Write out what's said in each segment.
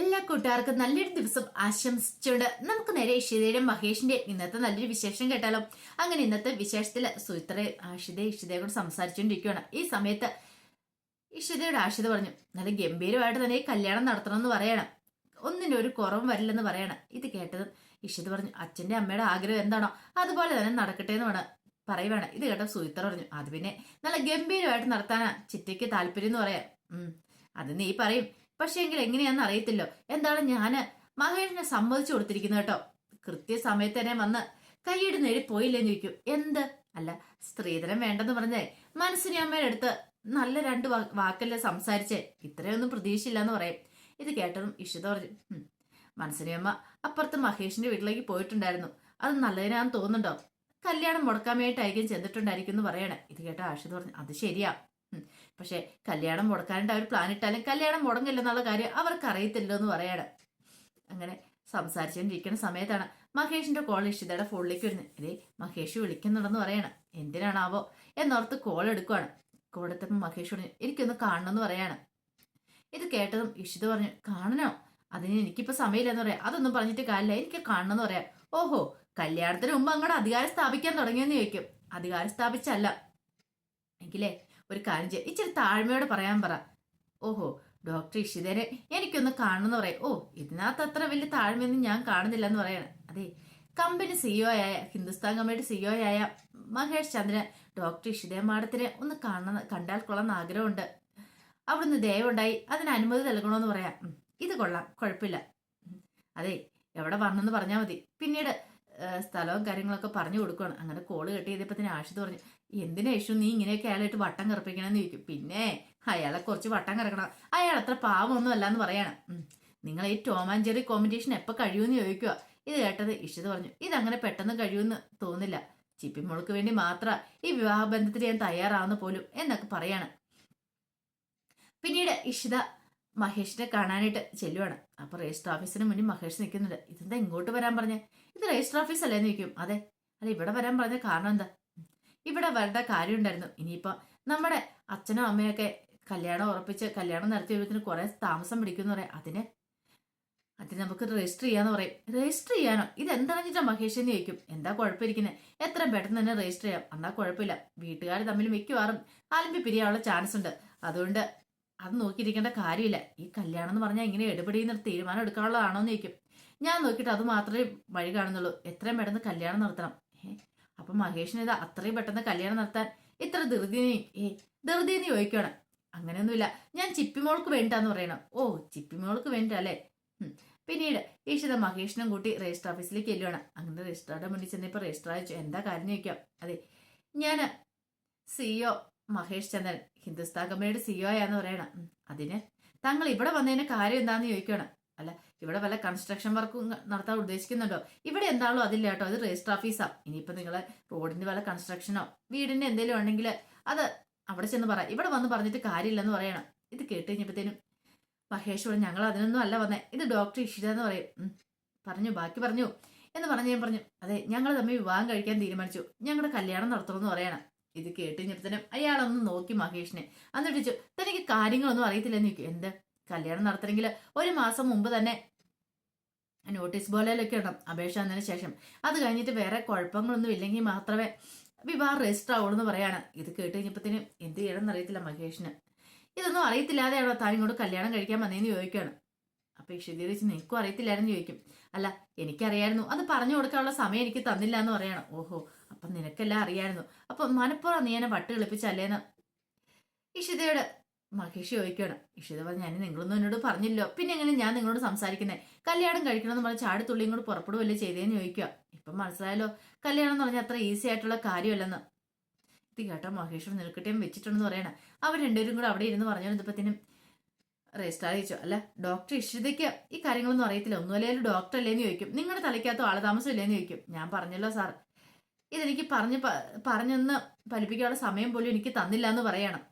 എല്ലാ കൂട്ടുകാർക്കും നല്ലൊരു ദിവസം ആശംസിച്ചുകൊണ്ട് നമുക്ക് നേരെ ഇഷിതയുടെ മഹേഷിന്റെ ഇന്നത്തെ നല്ലൊരു വിശേഷം കേട്ടാലോ? അങ്ങനെ ഇന്നത്തെ വിശേഷത്തിൽ സുയിത്ര ആഷിത ഇഷിതയെ കൂടെ സംസാരിച്ചുകൊണ്ടിരിക്കുകയാണ്. ഈ സമയത്ത് ഇഷിതയുടെ ആഷിത പറഞ്ഞു നല്ല ഗംഭീരമായിട്ട് തന്നെ കല്യാണം കല്യാണം നടത്തണമെന്ന് പറയണം. ഒന്നിന്റെ ഒരു കുറവും വരില്ലെന്ന് പറയണം. ഇത് കേട്ടതും ഇഷിത പറഞ്ഞു അച്ഛന്റെ അമ്മയുടെ ആഗ്രഹം എന്താണോ അതുപോലെ തന്നെ നടക്കട്ടെ എന്ന് വേണം പറയുവാണ്. ഇത് കേട്ട സുയിത്ര പറഞ്ഞു അത് പിന്നെ നല്ല ഗംഭീരമായിട്ട് നടത്താനാ ചിറ്റയ്ക്ക് താല്പര്യം എന്ന് പറയാം. അത് നീ പറയും. പക്ഷേ എങ്കിൽ എങ്ങനെയാന്ന് അറിയത്തില്ലോ. എന്താണ് ഞാൻ മഹേഷിനെ സമ്മതിച്ചു കൊടുത്തിരിക്കുന്നത് കേട്ടോ. കൃത്യസമയത്ത് തന്നെ വന്ന് കൈയിട്ട് നേടി പോയില്ലെന്ന് ചോദിക്കും. എന്ത്? അല്ല സ്ത്രീധനം വേണ്ടെന്ന് പറഞ്ഞേ. മനസ്സിനെ അമ്മയുടെ അടുത്ത് നല്ല രണ്ട് വാക്കല്ലേ സംസാരിച്ചേ. ഇത്രയൊന്നും പ്രതീക്ഷയില്ല എന്ന് പറയും. ഇത് കേട്ടതും ഇഷിത പറഞ്ഞു "ഉം, മനസ്സിനെ അമ്മ അപ്പുറത്ത് മഹേഷിന്റെ വീട്ടിലേക്ക് പോയിട്ടുണ്ടായിരുന്നു. അത് നല്ലതിനാന്ന് തോന്നുന്നുണ്ടോ? കല്യാണം മുടക്കാൻ വേണ്ടിയിട്ടായിരിക്കും ചെന്നിട്ടുണ്ടായിരിക്കും എന്ന് പറയണേ. ഇത് കേട്ട ആഷിത പറഞ്ഞു അത് ശരിയാ. പക്ഷെ കല്യാണം മുടക്കാനായിട്ട് അവർ പ്ലാൻ ഇട്ടാലും കല്യാണം മുടങ്ങില്ലെന്നുള്ള കാര്യം അവർക്ക് അറിയത്തില്ലോ എന്ന് പറയാണ്. അങ്ങനെ സംസാരിച്ചുകൊണ്ടിരിക്കുന്ന സമയത്താണ് മഹേഷിന്റെ കോൾ ഇഷിതയുടെ ഫോണിലേക്ക് വരുന്നത് ഇതേ മഹേഷ് വിളിക്കുന്നുണ്ടെന്ന് പറയണം. എന്തിനാണാവോ? എന്നോർത്ത് കോൾ എടുക്കുവാണ്. കോൾ എടുത്തപ്പോൾ മഹേഷ് പറഞ്ഞു എനിക്കൊന്ന് കാണണമെന്ന് പറയാണ്. ഇത് കേട്ടതും ഇഷിത പറഞ്ഞു കാണണോ? അതിന് എനിക്കിപ്പോ സമയമില്ലെന്ന് പറയാം. അതൊന്നും പറഞ്ഞിട്ട് കാര്യമില്ല. എനിക്ക് കാണണമെന്ന് പറയാം. ഓഹോ കല്യാണത്തിന് മുമ്പ് അങ്ങോട്ട് അധികാരം സ്ഥാപിക്കാൻ തുടങ്ങിയെന്ന് ചോദിക്കും. അധികാരം സ്ഥാപിച്ചല്ല. എങ്കിലേ ഒരു കാര്യം ചെയ്യാം. ഇച്ചിരി താഴ്മയോട് പറയാൻ പറ. ഓഹോ ഡോക്ടർ ഇഷിതരെ എനിക്കൊന്ന് കാണണമെന്ന് പറയാം. ഓ ഇതിനകത്ത് അത്ര വലിയ താഴ്മയൊന്നും ഞാൻ കാണുന്നില്ല എന്ന് പറയണം. അതെ കമ്പനി സിഇഒ ആയ ഹിന്ദുസ്ഥാൻ കമ്പനിയുടെ സിഇഒ ആയ മഹേഷ് ചന്ദ്രൻ ഡോക്ടർ ഇഷിതേ മാഡത്തിനെ ഒന്ന് കാണണം കണ്ടാൽ കൊള്ളാൻ ആഗ്രഹമുണ്ട്. അവിടുന്ന് ദയവുണ്ടായി അതിന് അനുമതി നൽകണമെന്ന് പറയാം. ഇത് കൊള്ളാം കുഴപ്പമില്ല. അതെ എവിടെ വന്നെന്ന് പറഞ്ഞാൽ മതി. പിന്നീട് സ്ഥലവും കാര്യങ്ങളൊക്കെ പറഞ്ഞു കൊടുക്കുകയാണ് അങ്ങനെ കോൾ കെട്ടി ചെയ്തപ്പോൾ തന്നെ ആഷിത് പറഞ്ഞു എന്തിനാ യേശു നീ ഇങ്ങനെയൊക്കെ അയാളായിട്ട് വട്ടം കറപ്പിക്കണമെന്ന് ചോദിക്കും. പിന്നെ അയാളെ കുറച്ച് വട്ടം കറക്കണം. അയാൾ അത്ര പാവമൊന്നും അല്ലാന്ന് പറയാണ്. ഉം. നിങ്ങൾ ഈ ടോം ആൻഡ് ജെറി കോമ്പറ്റീഷൻ എപ്പോൾ കഴിയുമെന്ന് ചോദിക്കുക ഇത് കേട്ടത് ഇഷിത് പറഞ്ഞു. ഇതങ്ങനെ പെട്ടെന്ന് കഴിയുമെന്ന് തോന്നില്ല. ചിപ്പിമോൾക്ക് വേണ്ടി മാത്ര ഈ വിവാഹബന്ധത്തിൽ ഞാൻ തയ്യാറാവുന്ന പോലും എന്നൊക്കെ പറയാണ്. പിന്നീട് ഇഷിത മഹേഷിനെ കാണാനായിട്ട് ചെല്ലുവാണ്. അപ്പൊ രജിസ്റ്റർ ഓഫീസിന് മുന്നിൽ മഹേഷ് നിൽക്കുന്നുണ്ട്. ഇതെന്താ ഇങ്ങോട്ട് വരാൻ പറഞ്ഞേ? ഇത് രജിസ്റ്റർ ഓഫീസ് അല്ലേ ചോദിക്കും. അതെ. അല്ല ഇവിടെ വരാൻ പറഞ്ഞ കാരണം എന്താ? ഇവിടെ വരേണ്ട കാര്യം ഉണ്ടായിരുന്നു ഇനിയിപ്പോൾ നമ്മുടെ അച്ഛനും അമ്മയൊക്കെ കല്യാണം ഉറപ്പിച്ച് കല്യാണം നടത്തി വരുന്നതിന് കുറേ താമസം പിടിക്കുമെന്ന് പറയാം. അതിന് അതിന് നമുക്ക് രജിസ്റ്റർ ചെയ്യാന്ന് പറയും. രജിസ്റ്റർ ചെയ്യാനോ? ഇത് എന്താണെന്നിട്ടാ മഹേഷ് എന്ന് ചോദിക്കും. എന്താ കുഴപ്പമിരിക്കുന്നത് എത്രയും പെട്ടെന്ന് തന്നെ രജിസ്റ്റർ ചെയ്യാം. എന്നാൽ കുഴപ്പമില്ല. വീട്ടുകാർ തമ്മിൽ മിക്കവാറും ആലമ്പി പിരിയാനുള്ള ചാൻസ് ഉണ്ട്. അതുകൊണ്ട് അത് നോക്കിയിരിക്കേണ്ട കാര്യമില്ല. ഈ കല്യാണം എന്ന് പറഞ്ഞാൽ ഇങ്ങനെ എടുപടിയെന്ന് തീരുമാനം എടുക്കാനുള്ളതാണോ എന്ന് ചോദിക്കും. ഞാൻ നോക്കിയിട്ട് അത് മാത്രമേ വഴി കാണുന്നുള്ളൂ. എത്രയും പെട്ടെന്ന് കല്യാണം നടത്തണം. അപ്പൊ മഹേഷിന് ഇത് അത്രയും പെട്ടെന്ന് കല്യാണം നടത്താൻ ഇത്ര ധൃതി ഏ ധൃതി എന്ന് ചോദിക്കണം അങ്ങനെയൊന്നുമില്ല. ഞാൻ ചിപ്പിമോൾക്ക് വേണ്ടാന്ന് പറയണം. ഓ ചിപ്പിമോൾക്ക് അല്ലേ പിന്നീട് ഈശ്വര മഹേഷിനും കൂട്ടി രജിസ്റ്റർ ഓഫീസിലേക്ക് ചെല്ലുവാണ്. അങ്ങനെ രജിസ്ട്രാറുടെ മുന്നിൽ ചെന്നപ്പോൾ രജിസ്റ്റർ അയച്ചു എന്താ കാര്യം ചോദിക്കാം. അതെ ഞാൻ സിഇഒ മഹേഷ് ചന്ദ്രൻ ഹിന്ദുസ്ഥാൻ കമ്പനിയുടെ സിഇഒ ആന്ന് പറയണം. അതിന് താങ്കൾ ഇവിടെ വന്നതിന് കാര്യം എന്താന്ന് ചോദിക്കണം അല്ല ഇവിടെ വല്ല കൺസ്ട്രക്ഷൻ വർക്കും നടത്താൻ ഉദ്ദേശിക്കുന്നുണ്ടോ? ഇവിടെ എന്താണോ അതില്ല കേട്ടോ. അത് രജിസ്റ്റർ ഓഫീസാ ഇനിയിപ്പോ നിങ്ങളെ റോഡിന്റെ വല്ല കൺസ്ട്രക്ഷനോ വീടിന്റെ എന്തെങ്കിലും ഉണ്ടെങ്കിൽ അത് അവിടെ ചെന്ന് പറയാം ഇവിടെ വന്ന് പറഞ്ഞിട്ട് കാര്യമില്ലെന്ന് പറയണം. ഇത് കേട്ട് കഴിഞ്ഞപ്പോഴത്തേനും മഹേഷ് പറഞ്ഞു ഞങ്ങൾ അതിനൊന്നും അല്ല വന്നേ. ഇത് ഡോക്ടർ ഇഷിത എന്ന് പറയും. പറഞ്ഞു ബാക്കി പറഞ്ഞു എന്ന് പറഞ്ഞ് ഞാൻ പറഞ്ഞു അതെ ഞങ്ങൾ തമ്മിൽ വിവാഹം കഴിക്കാൻ തീരുമാനിച്ചു. ഞങ്ങളുടെ കല്യാണം നടത്തണമെന്ന് പറയണം. ഇത് കേട്ട് കഴിഞ്ഞപ്പോഴത്തേനും അയാളൊന്ന് നോക്കി മഹേഷിനെ. എന്നിട്ട് വിളിച്ചു തനിക്ക് കാര്യങ്ങളൊന്നും അറിയത്തില്ലെന്ന് ചോദിക്കും. എന്ത്? കല്യാണം നടത്തണമെങ്കിൽ ഒരു മാസം മുമ്പ് തന്നെ നോട്ടീസ് പോലെയൊക്കെ ഇടണം അപേക്ഷ വന്നതിന് ശേഷം. അത് കഴിഞ്ഞിട്ട് വേറെ കുഴപ്പങ്ങളൊന്നും ഇല്ലെങ്കിൽ മാത്രമേ വിവാഹം രജിസ്റ്റർ ആവുള്ളൂ എന്ന് പറയാണ്. ഇത് കേട്ട് കഴിഞ്ഞപ്പോഴത്തേനും എന്ത് ചെയ്യണമെന്ന് അറിയത്തില്ല മഹേഷിന്. ഇതൊന്നും അറിയത്തില്ലാതെയാണോ താൻ ഇങ്ങോട്ട് കല്യാണം കഴിക്കാൻ വന്നതെന്ന് ചോദിക്കുകയാണ്. അപ്പൊ ഇഷിതി വെച്ച് നിനക്കും അറിയത്തില്ലായിരുന്നു ചോദിക്കും. അല്ല എനിക്കറിയായിരുന്നു. അത് പറഞ്ഞു കൊടുക്കാനുള്ള സമയം എനിക്ക് തന്നില്ല എന്ന് പറയണം. ഓഹോ അപ്പൊ നിനക്കെല്ലാം അറിയായിരുന്നു. അപ്പൊ മനപ്പുറം നീ എന്നെ വട്ട് കളിപ്പിച്ചല്ലേന്ന്. ഇഷിതയോട് മഹേഷ് ചോദിക്കണം ഇഷിത പറഞ്ഞു ഞാൻ നിങ്ങളൊന്നും എന്നോട് പറഞ്ഞില്ലോ. പിന്നെ എങ്ങനെ ഞാൻ നിങ്ങളോട് സംസാരിക്കുന്നത് കല്യാണം കഴിക്കണമെന്ന് പറഞ്ഞ് ചാടിത്തുള്ളി ഇങ്ങോട്ട് പുറപ്പെടുവല്ലേ ചെയ്തേന്ന് ചോദിക്കുക. ഇപ്പം മനസ്സിലായല്ലോ കല്യാണം എന്ന് പറഞ്ഞാൽ അത്ര ഈസി ആയിട്ടുള്ള കാര്യമല്ലെന്ന്. ഇത് കേട്ടോ മഹേഷ് നിൽക്കട്ടെയും വെച്ചിട്ടുണ്ടെന്ന് പറയണം. അവർ രണ്ടുപേരും കൂടെ അവിടെ ഇരുന്ന് പറഞ്ഞപ്പോഴത്തേനും രജിസ്റ്റർ ചോദിച്ചു അല്ല ഡോക്ടർ ഇഷിതയ്ക്ക് ഈ കാര്യങ്ങളൊന്നും അറിയത്തില്ല. ഒന്നുമല്ലേലും ഡോക്ടർ അല്ലേന്ന് ചോദിക്കും. നിങ്ങളുടെ തലയ്ക്കകത്ത് ആളതാമസം ഇല്ലേന്ന് ചോദിക്കും. ഞാൻ പറഞ്ഞല്ലോ സാർ. ഇതെനിക്ക് പറഞ്ഞ് പറഞ്ഞൊന്ന് പഠിപ്പിക്കാനുള്ള സമയം പോലും എനിക്ക് തന്നില്ല എന്ന് പറയണം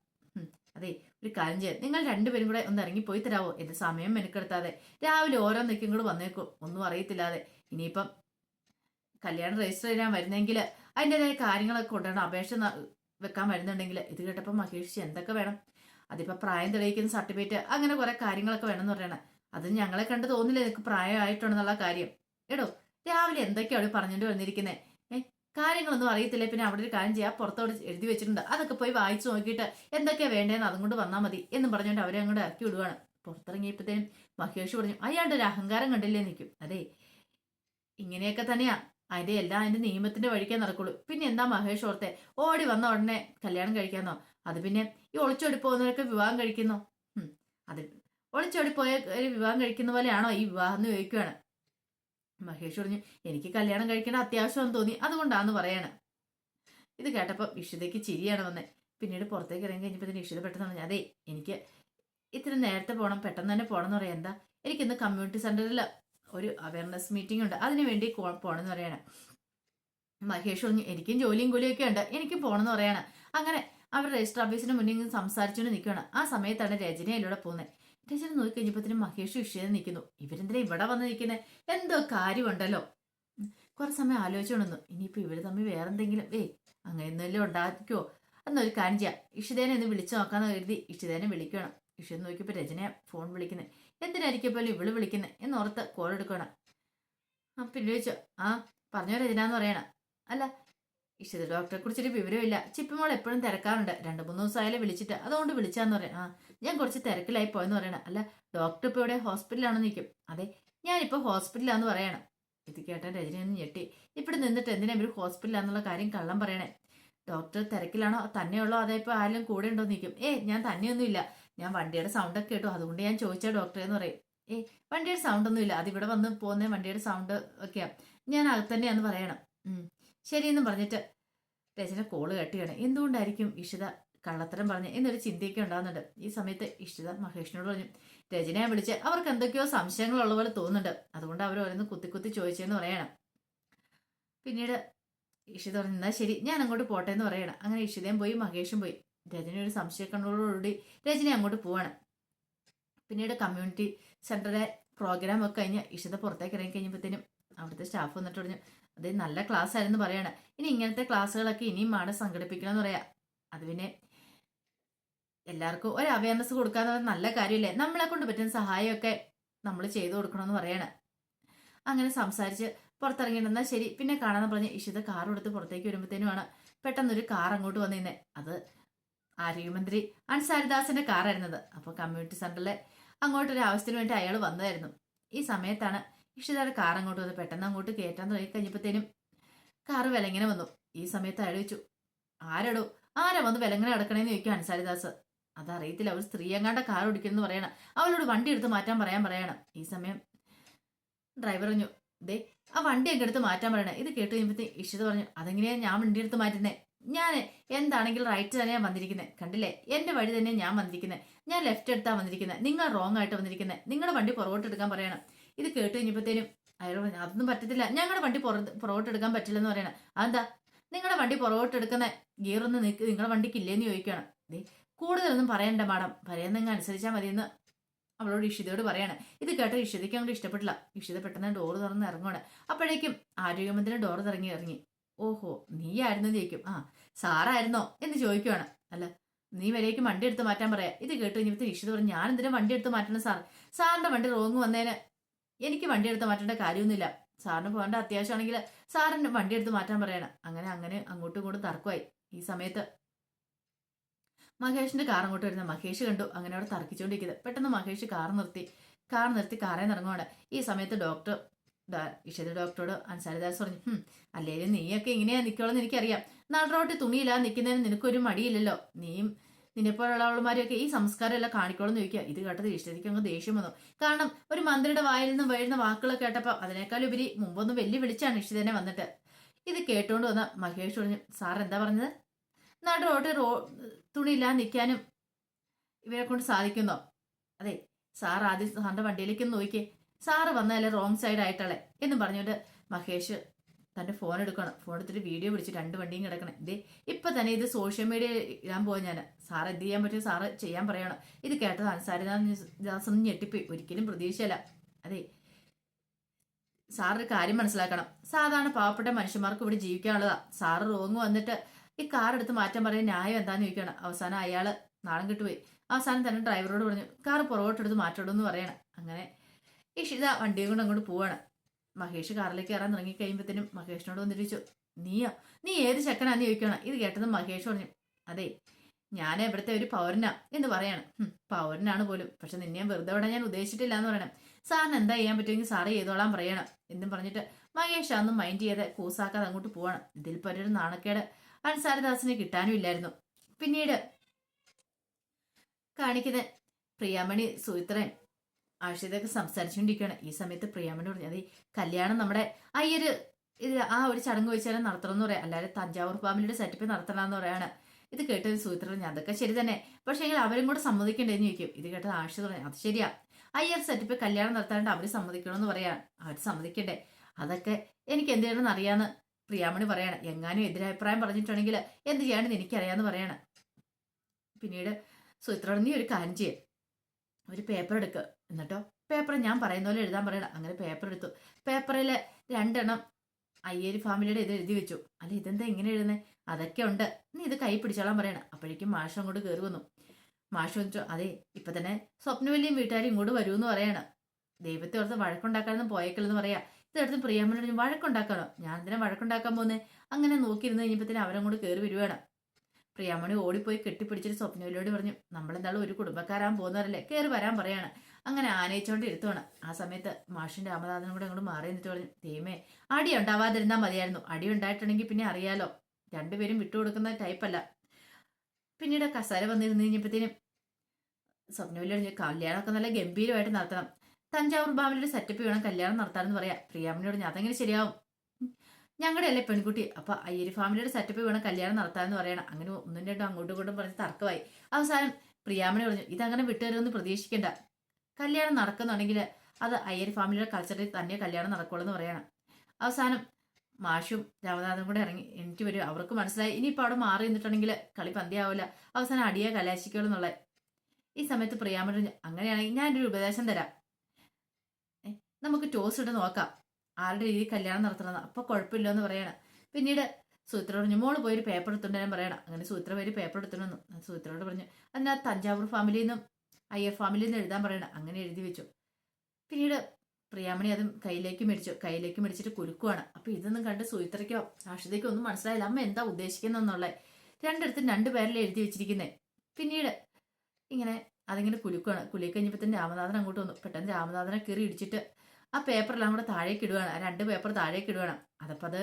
അതെ. ഒരു കാര്യം ചെയ്യാം. നിങ്ങൾ രണ്ടുപേരും കൂടെ ഒന്ന് ഇറങ്ങി പോയി തരാവോ? എന്റെ സമയം മെനക്കെടുത്താതെ. രാവിലെ ഓരോ നിൽക്കും കൂടെ വന്നേക്കും. ഒന്നും അറിയത്തില്ലാതെ. ഇനിയിപ്പം കല്യാണം രജിസ്റ്റർ ചെയ്യാൻ വരുന്നെങ്കിൽ അതിന്റെതായ കാര്യങ്ങളൊക്കെ കൊണ്ടുവരണം. അപേക്ഷ വെക്കാൻ വരുന്നുണ്ടെങ്കിൽ ഇത് കേട്ടപ്പോൾ മഹേഷ് എന്തൊക്കെ വേണം? അതിപ്പോൾ പ്രായം തെളിയിക്കുന്ന സർട്ടിഫിക്കറ്റ് അങ്ങനെ കുറെ കാര്യങ്ങളൊക്കെ വേണമെന്ന് പറയണം. അത് ഞങ്ങളെ കണ്ട് തോന്നില്ല നിനക്ക് പ്രായമായിട്ടുണ്ടെന്നുള്ള കാര്യം. എടോ രാവിലെ എന്തൊക്കെയാണ് പറഞ്ഞിട്ട് വന്നിരിക്കുന്നത് കാര്യങ്ങളൊന്നും അറിയത്തില്ല. പിന്നെ അവിടെ ഒരു കാര്യം ചെയ്യാം. പുറത്തോട് എഴുതി വെച്ചിട്ടുണ്ട്. അതൊക്കെ പോയി വായിച്ചു നോക്കിയിട്ട് എന്തൊക്കെയാ വേണ്ടതെന്ന് അതും കൊണ്ട് വന്നാൽ മതി എന്ന് പറഞ്ഞുകൊണ്ട് അവരെ അങ്ങോട്ട് ഇറക്കി വിടുവാണ്. പുറത്തിറങ്ങിയപ്പോഴത്തേനും മഹേഷ് പറഞ്ഞു അയാളുടെ ഒരു അഹങ്കാരം കണ്ടില്ലേ നിൽക്കും അതെ ഇങ്ങനെയൊക്കെ തന്നെയാ. അതിന്റെ എല്ലാം അതിന്റെ നിയമത്തിന്റെ വഴിക്കേ നടക്കുള്ളൂ. പിന്നെ എന്താ മഹേഷ് ഓർത്തെ? ഓടി വന്ന ഉടനെ കല്യാണം കഴിക്കാന്നോ? അത് പിന്നെ ഈ ഒളിച്ചോടി പോകുന്നവരൊക്കെ വിവാഹം കഴിക്കുന്നോ? അത് ഒളിച്ചോടി പോയ ഒരു വിവാഹം കഴിക്കുന്ന പോലെയാണോ ഈ വിവാഹം? എന്ന് ചോദിക്കുവാണ്. മഹേഷ് പറഞ്ഞു എനിക്ക് കല്യാണം കഴിക്കേണ്ട അത്യാവശ്യമെന്ന് തോന്നി. അതുകൊണ്ടാന്ന് പറയണ. ഇത് കേട്ടപ്പോൾ ഇഷിതയ്ക്ക് ചിരിയാണ് വന്നത് പിന്നീട് പുറത്തേക്ക് ഇറങ്ങി കഴിഞ്ഞപ്പോൾ ഇഷിത പെട്ടെന്ന് പറഞ്ഞു അതെ എനിക്ക് ഇത്ര നേരത്തെ പോകണം പെട്ടെന്ന് തന്നെ പോകണം എന്ന് പറയാം എന്താ? എനിക്കിന്ന് കമ്മ്യൂണിറ്റി സെന്ററിൽ ഒരു അവയർനെസ് മീറ്റിംഗ് ഉണ്ട്. അതിന് വേണ്ടി പോകണം എന്ന് പറയാണ്. മഹേഷ് പറഞ്ഞു എനിക്കും ജോലിയും കൂലിയൊക്കെ ഉണ്ട്. എനിക്കും പോകണമെന്ന് പറയണം. അങ്ങനെ അവർ രജിസ്റ്റർ ഓഫീസിന് മുന്നിൽ സംസാരിച്ചുകൊണ്ട് നിൽക്കുകയാണ് ആ സമയത്താണ് രചനയിലൂടെ പോകുന്നത് രജന നോക്കി മഹേഷ് വിഷയം നിൽക്കുന്നു. ഇവരെന്തിനാ ഇവിടെ വന്ന് നിൽക്കുന്നത് എന്തോ കാര്യമുണ്ടല്ലോ. കുറെ സമയം ആലോചിച്ചോണ്ടെന്നു ഇനിയിപ്പോ ഇവർ തമ്മിൽ വേറെന്തെങ്കിലും? ഏയ് അങ്ങനെയൊന്നുമല്ലേ ഉണ്ടാക്കിക്കോ എന്നൊരു കാര്യം ചെയ്യാം. ഇഷിതേനെ ഒന്ന് വിളിച്ചു നോക്കാന്ന് കരുതി ഇഷിതേനെ വിളിക്കണം. ഇഷിത നോക്കിയപ്പോ രചനയെ ഫോൺ വിളിക്കുന്നത് എന്തിനായിരിക്കും പോലും ഇവൾ വിളിക്കുന്നത് എന്നോർത്ത് കോൾ എടുക്കണം ആ പിന്നെ ചോദിച്ചു ആ പറഞ്ഞോ രചന എന്ന് പറയണം. അല്ല ഇഷിത ഡോക്ടറെ കുറിച്ചൊരു വിവരമില്ല ചിപ്പിമോൾ എപ്പോഴും തിരക്കാറുണ്ട്. രണ്ട് മൂന്ന് ദിവസമായാലും വിളിച്ചിട്ട്. അതുകൊണ്ട് വിളിച്ചാന്ന് പറയാം. ആ ഞാൻ കുറച്ച് തിരക്കിലായി പോയെന്ന് പറയണം. അല്ല ഡോക്ടർ ഇപ്പോൾ ഇവിടെ ഹോസ്പിറ്റലാണെന്ന് നിൽക്കും അതെ ഞാനിപ്പോൾ ഹോസ്പിറ്റലാന്ന് പറയണം. ഇത് കേട്ട ഒന്ന് ഞെട്ടി. ഇവിടെ നിന്നിട്ട് എന്തിനാ ഇവർ ഹോസ്പിറ്റലാന്നുള്ള കാര്യം കള്ളം പറയണേ? ഡോക്ടർ തിരക്കിലാണോ? തന്നെയുള്ളോ? അതേ ഇപ്പോൾ ആരെങ്കിലും കൂടെ ഉണ്ടോ നിൽക്കും ഏ ഞാൻ തന്നെയൊന്നുമില്ല. ഞാൻ വണ്ടിയുടെ സൗണ്ടൊക്കെ കേട്ടു. അതുകൊണ്ട് ഞാൻ ചോദിച്ചാൽ ഡോക്ടറെ എന്ന് പറയും. ഏ വണ്ടിയുടെ സൗണ്ട് ഒന്നും ഇല്ല അതിവിടെ വന്ന് പോകുന്ന വണ്ടിയുടെ സൗണ്ട് ഒക്കെയാണ് ഞാൻ അകത്തന്നെയാന്ന് പറയണം. ശരിയെന്ന് പറഞ്ഞിട്ട് രചന കോൾ കെട്ടുകയാണ് എന്തുകൊണ്ടായിരിക്കും ഇഷിത കള്ളത്തരം പറഞ്ഞ് എന്നൊരു ചിന്തയൊക്കെ ഉണ്ടാകുന്നുണ്ട് ഈ സമയത്ത് ഇഷിത മഹേഷിനോട് പറഞ്ഞു രചനയെ വിളിച്ച് അവർക്ക് എന്തൊക്കെയോ സംശയങ്ങളുള്ള പോലെ തോന്നുന്നുണ്ട്. അതുകൊണ്ട് അവർ ഓരോന്ന് കുത്തി കുത്തി ചോദിച്ചെന്ന് പറയണം. പിന്നീട് ഇഷിത പറഞ്ഞു എന്നാ ശരി ഞാൻ അങ്ങോട്ട് പോട്ടെ എന്ന് പറയണം. അങ്ങനെ ഇഷിതയും പോയി മഹേഷും പോയി. രചന ഒരു സംശയക്കണ്ണോടുകൂടി രജന അങ്ങോട്ട് പോവാണ്. പിന്നീട് കമ്മ്യൂണിറ്റി സെന്ററിലെ പ്രോഗ്രാം ഒക്കെ കഴിഞ്ഞ് ഇഷിത പുറത്തേക്ക് ഇറങ്ങി കഴിഞ്ഞപ്പോഴത്തേനും അവിടുത്തെ സ്റ്റാഫ് വന്നിട്ട് പറഞ്ഞു അത് നല്ല ക്ലാസ് ആയിരുന്നു പറയാണ്. ഇനി ഇങ്ങനത്തെ ക്ലാസ്സുകളൊക്കെ ഇനിയും ആണ് സംഘടിപ്പിക്കണം എന്ന് പറയാ. അത് പിന്നെ എല്ലാവർക്കും ഒരു അവയർനെസ് കൊടുക്കാന്ന് പറഞ്ഞാൽ നല്ല കാര്യമില്ലേ നമ്മളെ കൊണ്ട് പറ്റുന്ന സഹായമൊക്കെ നമ്മൾ ചെയ്തു കൊടുക്കണമെന്ന് പറയണം. അങ്ങനെ സംസാരിച്ച് പുറത്തിറങ്ങിയിട്ടുണ്ടെന്നാൽ ശരി. പിന്നെ കാണാന്ന് പറഞ്ഞ് ഇഷിത കാർ എടുത്ത് പുറത്തേക്ക് വരുമ്പോഴത്തേനുമാണ് പെട്ടെന്നൊരു കാർ അങ്ങോട്ട് വന്നിരുന്നത് അത് ആരോഗ്യമന്ത്രി അൻസാരിദാസിന്റെ കാറായിരുന്നത്. അപ്പോൾ കമ്മ്യൂണിറ്റി സെന്ററിലെ അങ്ങോട്ടൊരു ആവശ്യത്തിന് വേണ്ടി അയാൾ വന്നതായിരുന്നു. ഈ സമയത്താണ് ഇഷിതയുടെ കാർ അങ്ങോട്ട് വന്ന്. പെട്ടെന്ന് അങ്ങോട്ട് കയറ്റാൻ തുടങ്ങി കഴിഞ്ഞപ്പോഴത്തേനും കാറ് വിലങ്ങനെ വന്നു. ഈ സമയത്ത് അയാൾ ചോദിച്ചു ആരടോ? ആരാ വന്ന് വിലങ്ങനെ കിടക്കണേന്ന് ചോദിക്കും അൻസാരിദാസ്. അതറിയത്തില്ല അവർ സ്ത്രീ എങ്ങാണ്ട കാർ ഓടിക്കുന്നു പറയണം. അവളോട് വണ്ടി എടുത്ത് മാറ്റാൻ പറയാൻ പറയണം. ഈ സമയം ഡ്രൈവർ പറഞ്ഞു ദേ ആ വണ്ടി ഒക്കെ എടുത്ത് മാറ്റാൻ പറയണേ. ഇത് കേട്ട് കഴിയുമ്പോഴത്തേ ഇഷിത പറഞ്ഞു അതെങ്ങനെയാ ഞാൻ വണ്ടി എടുത്ത് മാറ്റുന്നേ? ഞാൻ എന്താണെങ്കിലും റൈറ്റ് തന്നെയാണ് വന്നിരിക്കുന്നത് കണ്ടില്ലേ? എന്റെ വഴി തന്നെ ഞാൻ വന്നിരിക്കുന്നത് ഞാൻ ലെഫ്റ്റ് എടുത്താ വന്നിരിക്കുന്നത് നിങ്ങൾ റോങ് ആയിട്ട് വന്നിരിക്കുന്നത് നിങ്ങളുടെ വണ്ടി പുറകോട്ട് എടുക്കാൻ പറയണം. ഇത് കേട്ട് കഴിഞ്ഞപ്പോഴത്തേനും അയാൾ അതൊന്നും പറ്റത്തില്ല. ഞങ്ങളുടെ വണ്ടി പുറത്ത് പുറകോട്ട് എടുക്കാൻ പറ്റില്ലെന്ന് പറയണം. അതെന്താ? നിങ്ങളുടെ വണ്ടി പുറകോട്ട് എടുക്കുന്ന ഗിയർ ഒന്ന് നിൽക്ക് നിങ്ങളുടെ വണ്ടിക്ക് ഇല്ലേന്ന് ചോദിക്കുകയാണ് കൂടുതലൊന്നും പറയണ്ട മാഡം. പറയുന്നെങ്കിൽ അനുസരിച്ചാൽ മതിയെന്ന് അവളോട് ഇഷിതയോട് പറയാണ്. ഇത് കേട്ട ഇഷിതയ്ക്ക് അങ്ങോട്ട് ഇഷ്ടപ്പെട്ടില്ല. ഇഷിത പെട്ടെന്ന് ഡോറ് തുറന്ന് ഇറങ്ങുകയാണ് അപ്പോഴേക്കും ആരോഗ്യമന്ത്രി ഡോറ് തുറങ്ങി ഇറങ്ങി. ഓഹോ നീ ആയിരുന്നു ചോദിക്കും. ആ സാറായിരുന്നോ? എന്ന് ചോദിക്കുവാണ്. അല്ല നീ വരേക്കും വണ്ടി എടുത്ത് മാറ്റാൻ പറയാം. ഇത് കേട്ട് കഴിഞ്ഞപ്പോൾ ഇഷിത പറഞ്ഞു ഞാൻ എന്തിനാ വണ്ടി എടുത്ത് മാറ്റണം സാർ? സാറിന്റെ വണ്ടി റോങ് വന്നതിന് എനിക്ക് വണ്ടി എടുത്ത് മാറ്റേണ്ട കാര്യമൊന്നുമില്ല. സാറിന് പോകേണ്ട അത്യാവശ്യമാണെങ്കിൽ സാറിന് വണ്ടി എടുത്ത് മാറ്റാൻ പറയണം. അങ്ങനെ അങ്ങനെ അങ്ങോട്ടും ഇങ്ങോട്ടും തർക്കമായി ഈ സമയത്ത്. മഹേഷിന്റെ കാർ അങ്ങോട്ട് വരുന്ന. മഹേഷ് കണ്ടു. അങ്ങനെ അവിടെ തർക്കിച്ചുകൊണ്ടിരിക്കുന്നത് പെട്ടെന്ന് മഹേഷ് കാർ നിർത്തി. കാർ നിർത്തി കാറേ ഇറങ്ങുവാണ്. ഈ സമയത്ത് ഡോക്ടർ ഇഷത ഡോക്ടറോട് അൻസാരിദാസ് പറഞ്ഞു "ഹും, അല്ലേലും നീയൊക്കെ ഇങ്ങനെയാ നിൽക്കുള്ളൂ എനിക്കറിയാം. നടറോട്ട് തുണിയില്ലാതെ നിൽക്കുന്നതിന് നിനക്കൊരു മടിയില്ലല്ലോ. നീയും നിന്നെപ്പോലുള്ളവന്മാരെയൊക്കെ ഈ സംസ്കാരം എല്ലാം കാണിക്കോളെന്ന് ചോദിക്കുക. ഇത് കേട്ടത് ഇഷ്ടത്തിക്ക് അങ്ങ് ദേഷ്യം വന്നു. കാരണം ഒരു മന്ത്രിയുടെ വായിൽ നിന്ന് വീഴുന്ന വാക്കുകളൊക്കെ കേട്ടപ്പോൾ അതിനേക്കാൾ ഉപരി മുമ്പൊന്ന് വെല്ലു വിളിച്ചാണ് ഇഷ്ടതനെ വന്നിട്ട്. ഇത് കേട്ടുകൊണ്ട് വന്ന മഹേഷ് പറഞ്ഞു സാർ എന്താ പറഞ്ഞത്? നാട്ടിൽ റോട്ട് റോ തുണിയില്ലാതെ നിൽക്കാനും ഇവരെ കൊണ്ട് സാധിക്കുന്നോ? അതെ സാർ ആദ്യം സാറിന്റെ വണ്ടിയിലേക്ക് നോക്കി നോക്കിയേ. സാറ് വന്നാലേ റോങ് സൈഡ് ആയിട്ടളെ എന്നും പറഞ്ഞുകൊണ്ട് മഹേഷ് തന്റെ ഫോൺ എടുക്കണം. ഫോൺ എടുത്തിട്ട് വീഡിയോ പിടിച്ച് രണ്ട് വണ്ടിയും കിടക്കണം. ഇതേ ഇപ്പൊ തന്നെ ഇത് സോഷ്യൽ മീഡിയ ഇടാൻ പോവാ ഞാൻ സാറ് എന്ത് ചെയ്യാൻ പറ്റും സാറ് ചെയ്യാൻ പറയണം. ഇത് കേട്ടത് അൻസാരിദാസ് ഒന്ന് ഞെട്ടിപ്പോയി. ഒരിക്കലും പ്രതീക്ഷയല്ല. അതെ. സാറൊരു കാര്യം മനസ്സിലാക്കണം. സാധാരണ പാവപ്പെട്ട മനുഷ്യന്മാർക്ക് ഇവിടെ ജീവിക്കാനുള്ളതാ. സാറ് റോങ് വന്നിട്ട് ഈ കാർ എടുത്ത് മാറ്റാൻ പറയാൻ ന്യായം എന്താന്ന് ചോദിക്കണം. അവസാനം അയാൾ നാളം കിട്ടുപോയി. അവസാനം തന്നെ ഡ്രൈവറോട് പറഞ്ഞു കാർ പുറകോട്ടെടുത്ത് മാറ്റണമെന്ന് പറയണം. അങ്ങനെ ഇഷിത വണ്ടിയും കൊണ്ട് അങ്ങോട്ട് പോവാണ്. മഹേഷ് കാറിലേക്ക് കയറാൻ തുടങ്ങി കഴിയുമ്പോഴത്തേനും മഹേഷിനോട് വന്നിട്ട് ചോദിച്ചു നീയോ? നീ ഏത് ചെക്കനാന്ന് ചോദിക്കണം ഇത് കേട്ടത് മഹേഷ് പറഞ്ഞു അതെ ഞാൻ ഇവിടുത്തെ ഒരു പൗരനാ എന്ന് പറയാണ്. "ഹും, പൗരനാണ് പോലും. പക്ഷെ നിന്നെ വെറുതെ വിടാൻ ഞാൻ ഉദ്ദേശിച്ചിട്ടില്ല എന്ന് പറയണം. സാറിന് എന്താ ചെയ്യാൻ പറ്റുമെങ്കിൽ സാറ് ചെയ്തോളാൻ പറയണം എന്നും പറഞ്ഞിട്ട് മഹേഷ് അതൊന്നും മൈൻഡ് ചെയ്ത് കൂസാക്കാതെ അങ്ങോട്ട് പോവാണ്. ഇതിൽ പറ്റൊരു നാണക്കേട് അൻസാരദാസിന് കിട്ടാനും ഇല്ലായിരുന്നു. പിന്നീട് കാണിക്കുന്ന പ്രിയാമണി സുമിത്രൻ ആഷിതൊക്കെ സംസാരിച്ചുകൊണ്ടിരിക്കുകയാണ്. ഈ സമയത്ത് പ്രിയാമണി പറഞ്ഞു അതെ കല്യാണം നമ്മുടെ ആ ഒരു ഇത് ആ ഒരു ചടങ്ങ് വെച്ചാലും നടത്തണം എന്ന് പറയാം. അല്ലാതെ തഞ്ചാവൂർ ഫാമിലിയുടെ സെറ്റപ്പ് നടത്തണമെന്ന് പറയാണ്. ഇത് കേട്ടൊരു സൂത്രൻ പറഞ്ഞു അതൊക്കെ ശരി തന്നെ. പക്ഷേ എങ്കിൽ അവരും കൂടെ സമ്മതിക്കണ്ടേന്ന് ചോദിക്കും. ഇത് കേട്ടത് ആഷി പറഞ്ഞു അത് ശരിയാ. അയ്യർ സെറ്റപ്പ് കല്യാണം നടത്താണ്ട് അവർ സമ്മതിക്കണമെന്ന് പറയാം. അവർ സമ്മതിക്കണ്ടേ അതൊക്കെ എനിക്ക് എന്ത് ചെയ്യണമെന്ന് അറിയാന്ന് പ്രിയാമണി പറയാണ്. എങ്ങാനും എതിരഭിപ്രായം പറഞ്ഞിട്ടുണ്ടെങ്കിൽ എന്ത് ചെയ്യാണെന്ന് എനിക്കറിയാന്ന് പറയാണ്. പിന്നീട് സൂത്രം നീ ഒരു കാര്യം ഒരു പേപ്പർ എടുക്കുക എന്നിട്ടോ? പേപ്പർ ഞാൻ പറയുന്ന പോലെ എഴുതാൻ പറയണം. അങ്ങനെ പേപ്പർ എടുത്തു. പേപ്പറിൽ രണ്ടെണ്ണം അയ്യേരി ഫാമിലിയുടെ ഇത് എഴുതി വെച്ചു. അല്ല ഇതെന്താ ഇങ്ങനെ എഴുതുന്നത് അതൊക്കെ ഉണ്ട്. നീ ഇത് കൈ പിടിച്ചോളാൻ പറയണം. അപ്പോഴേക്കും മാഷ് അങ്ങോട്ട് കയറി വന്നു. മാഷ് വന്നിട്ട് അതെ ഇപ്പൊ തന്നെ സ്വപ്നവല്ലിയും വീട്ടുകാരും ഇങ്ങോട്ട് വരുമെന്ന് പറയാണ്. ദൈവത്തെ ഓർത്ത് വഴക്കുണ്ടാക്കാനൊന്നും പോയേക്കല്ലെന്ന് പറയാ. ഇതെടുത്ത് പ്രിയാമ്മനോട് വഴക്കുണ്ടാക്കാനോ ഞാൻ എന്തിനാ വഴക്കുണ്ടാക്കാൻ പോകുന്നത് അങ്ങനെ നോക്കിയിരുന്ന് തന്നെ അവരങ്ങോട്ട് കയറി വരുവാണ് പ്രിയാമണി ഓടിപ്പോയി കെട്ടിപ്പിടിച്ചിട്ട് സ്വപ്നവല്ലിയോട് പറഞ്ഞു നമ്മളെന്താളും ഒരു കുടുംബക്കാരാൻ പോകുന്നവരല്ലേ? കയറി വരാൻ പറയാണ്. അങ്ങനെ ആനയിച്ചോണ്ട് ഇരുത്തുവാണ് ആ സമയത്ത് മാഷിന്റെ രാമനാഥനും കൂടെ അങ്ങോട്ട് മാറി നിന്നിട്ട് പറഞ്ഞു ദൈവമേ അടി ഉണ്ടാവാതിരുന്നാൽ മതിയായിരുന്നു. അടി ഉണ്ടായിട്ടുണ്ടെങ്കിൽ പിന്നെ അറിയാലോ രണ്ടുപേരും വിട്ടുകൊടുക്കുന്ന ടൈപ്പല്ല പിന്നീട് കസാര വന്നിരുന്ന് കഴിഞ്ഞപ്പോഴത്തേനും സ്വപ്നവല്ലി പറഞ്ഞു കല്യാണമൊക്കെ നല്ല ഗംഭീരമായിട്ട് നടത്തണം. തഞ്ചാവൂർ ബാമിലൊരു സെറ്റപ്പ് വേണം കല്യാണം നടത്താമെന്ന് പറയാം. പ്രിയാമിനോട് ഞാൻ അതെങ്ങനെ ശരിയാവും. ഞങ്ങളുടെ അല്ലേ പെൺകുട്ടി. അപ്പൊ അയ്യരി ഫാമിലിയുടെ സെറ്റപ്പ് വേണം കല്യാണം നടത്താമെന്ന് പറയണം. അങ്ങനെ ഒന്നും രണ്ടും അങ്ങോട്ടും ഇങ്ങോട്ടും പറഞ്ഞ് തർക്കമായി. അവസാനം പ്രിയാമണി പറഞ്ഞു ഇതങ്ങനെ വിട്ടുതരുമെന്ന് പ്രതീക്ഷിക്കണ്ട. കല്യാണം നടക്കുന്നുണ്ടെങ്കിൽ അത് അയ്യർ ഫാമിലിയുടെ കൾച്ചറിൽ തന്നെ കല്യാണം നടക്കുള്ളൂ എന്ന് പറയണം. അവസാനം മാഷും രാമനാഥനും കൂടെ ഇറങ്ങി എനിക്ക് വരും അവർക്ക് മനസ്സിലായി. ഇനിയിപ്പോൾ അവിടെ മാറി നിന്നിട്ടുണ്ടെങ്കിൽ കളി പന്തിയാവില്ല അവസാനം അടിയെ കലാശിക്കുള്ളൂ എന്നുള്ളത്. ഈ സമയത്ത് പ്രിയാമൻ അങ്ങനെയാണെങ്കിൽ ഞാൻ ഒരു ഉപദേശം തരാം. നമുക്ക് ടോസ് ഇട്ട് നോക്കാം. ആരുടെ രീതിയിൽ കല്യാണം നടത്തണം അപ്പോൾ കുഴപ്പമില്ല എന്ന് പറയണം. പിന്നീട് സൂത്ര പറഞ്ഞു മോൾ പോയി ഒരു പേപ്പർ എടുത്തുണ്ടെന്ന് പറയണം. അങ്ങനെ സൂത്ര പോയി പേപ്പർ എടുത്തിട്ടുണ്ടെന്നു സൂത്രയോട് പറഞ്ഞു അതിനകത്ത് തഞ്ചാവൂർ ഫാമിലിയിൽ നിന്നും അയ്യർ ഫാമിലിയിൽ നിന്ന് എഴുതാൻ പറയണം അങ്ങനെ എഴുതി വെച്ചു. പിന്നീട് പ്രിയാമണി അതും കയ്യിലേക്ക് മേടിച്ചു. കയ്യിലേക്ക് മേടിച്ചിട്ട് കുലുക്കുവാണ്. അപ്പൊ ഇതൊന്നും കണ്ട് സുഹിത്രയ്ക്കോ ആഷിതയ്ക്കോ ഒന്നും മനസ്സിലായില്ല. അമ്മ എന്താ ഉദ്ദേശിക്കുന്നെന്നുള്ളത് രണ്ടിടത്തും രണ്ടു പേരിൽ എഴുതി വെച്ചിരിക്കുന്നേ. പിന്നീട് ഇങ്ങനെ അതിങ്ങനെ കുലുക്കുവാണ്. കുലുക്കി കഴിഞ്ഞപ്പോൾ തന്നെ രാമനാഥൻ അങ്ങോട്ട് വന്നു. പെട്ടെന്ന് രാമനാഥനെ കയറി ഇടിച്ചിട്ട് ആ പേപ്പറെല്ലാം കൂടെ താഴേക്ക് ഇടുവാണ്. ആ രണ്ട് പേപ്പർ താഴേക്ക് ഇടുവാണ്. അതപ്പോൾ അത്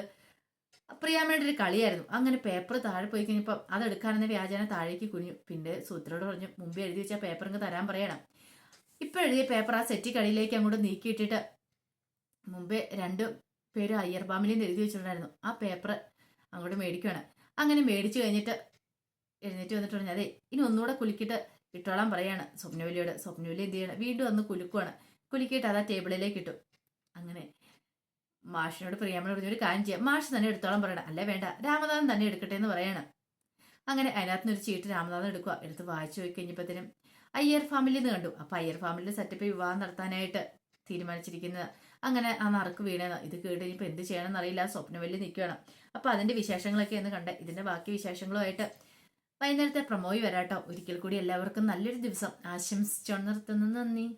പ്രിയാമ്മയുടെ ഒരു കളിയായിരുന്നു. അങ്ങനെ പേപ്പർ താഴെ പോയി കഴിഞ്ഞപ്പോൾ അതെടുക്കാനെന്ന വ്യാജന താഴേക്ക് കുഞ്ഞു പിന്നെ സൂത്രയോട് പറഞ്ഞു മുമ്പേ എഴുതി വെച്ച പേപ്പർ ഇങ്ങ് തരാൻ പറയണം. ഇപ്പോൾ എഴുതിയ പേപ്പർ ആ സെറ്റി കളിയിലേക്ക് അങ്ങോട്ട് നീക്കിയിട്ടിട്ട് മുമ്പേ രണ്ട് പേര് അയ്യർ ഫാമിലിയിൽ നിന്ന് എഴുതി വെച്ചിട്ടുണ്ടായിരുന്നു. ആ പേപ്പർ അങ്ങോട്ട് മേടിക്കുകയാണ് അങ്ങനെ മേടിച്ചു കഴിഞ്ഞിട്ട് എഴുന്നേറ്റ് വന്നിട്ട് പറഞ്ഞു അതെ ഇനി ഒന്നുകൂടെ കുലുക്കിയിട്ട് ഇട്ടോളാൻ പറയാണ് സ്വപ്നവലിയോട് സ്വപ്നവലി എന്ത് ചെയ്യണം? വീണ്ടും ഒന്ന് കുലുക്കുവാണ്. കുലുക്കിയിട്ട് അത് ആ ടേബിളിലേക്ക് ഇട്ടു. അങ്ങനെ മാഷിനോട് പ്രിയാമ്മ പറഞ്ഞൊരു കാര്യം ചെയ്യാം. മാഷ് തന്നെ എടുത്തോളം പറയണം. അല്ലേ വേണ്ട. രാമനാഥൻ തന്നെ എടുക്കട്ടെ എന്ന് പറയണം. അങ്ങനെ അതിനകത്ത് നിന്ന് ഒരു ചീട്ട് രാമനാഥൻ എടുക്കുക എടുത്ത് വായിച്ചു പോയി കഴിഞ്ഞപ്പോഴത്തേനും അയ്യർ ഫാമിലി എന്ന് കണ്ടു. അപ്പൊ അയ്യർ ഫാമിലിയുടെ സെറ്റപ്പ് വിവാഹം നടത്താനായിട്ട് തീരുമാനിച്ചിരിക്കുന്നത്. അങ്ങനെ ആ നറുക്ക് വീണത്. ഇത് കേട്ട് ഇനിയിപ്പോൾ എന്ത് ചെയ്യണമെന്ന് അറിയില്ല. സ്വപ്നവല്ലി നിൽക്കുകയാണ് അപ്പൊ അതിന്റെ വിശേഷങ്ങളൊക്കെ ഒന്ന് കണ്ട്. ഇതിന്റെ ബാക്കി വിശേഷങ്ങളുമായിട്ട് വൈകുന്നേരത്തെ പ്രമോയി വരാട്ടോ. ഒരിക്കൽ കൂടി എല്ലാവർക്കും നല്ലൊരു ദിവസം. ആശംസിച്ചോണ്ട് നിർത്തുന്നു. നന്ദി.